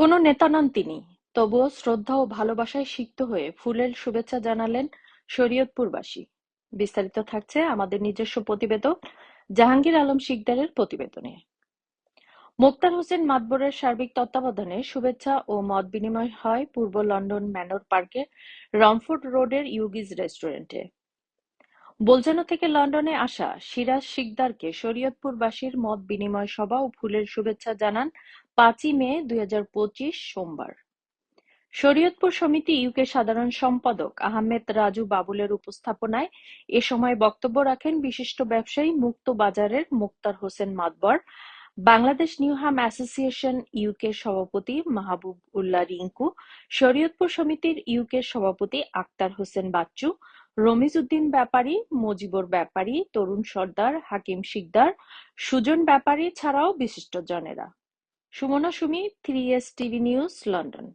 কোনো নেতা নন তিনি, তবুও শ্রদ্ধা ও ভালোবাসায় সিক্ত হয়ে ফুলেল শুভেচ্ছা জানালেন শরীয়তপুরবাসী। বিস্তারিত থাকছে আমাদের নিজস্ব প্রতিবেদক জাহাঙ্গীর আলম শিকদারের প্রতিবেদনে। মোক্তার হোসেন মাতবরের সার্বিক তত্ত্বাবধানে শুভেচ্ছা ও মত বিনিময় হয় পূর্ব লন্ডন ম্যানর পার্কে রমফোর্ড রোডের ইউগিজ রেস্টুরেন্টে। বোলজানো থেকে লন্ডনে আসা সিরাজ শিকদারকে শরীয়তপুরবাসীর মত বিনিময় সভা ও ফুলের শুভেচ্ছা জানান পাঁচই মে দুই সোমবার। শরীয়তপুর সমিতি ইউকে সাধারণ সম্পাদক আহমেদ রাজু বাবুলের উপস্থাপনায় এ সময় বক্তব্য রাখেন বিশিষ্ট ব্যবসায়ী মুক্ত বাজারের মুক্তার Hossain Matbar, Bangladesh Newham association UK সভাপতি মাহবুব উল্লাহ রিঙ্কু, শরীয়তপুর সমিতির ইউকে সভাপতি আক্তার হোসেন বাচ্চু রমিজ উদ্দিন ব্যাপারী, মজিবর ব্যাপারী, তরুণ সর্দার, হাকিম শিকদার, সুজন ব্যাপারী ছাড়াও বিশিষ্ট জনেরা। Sumona Sumi three S TV news London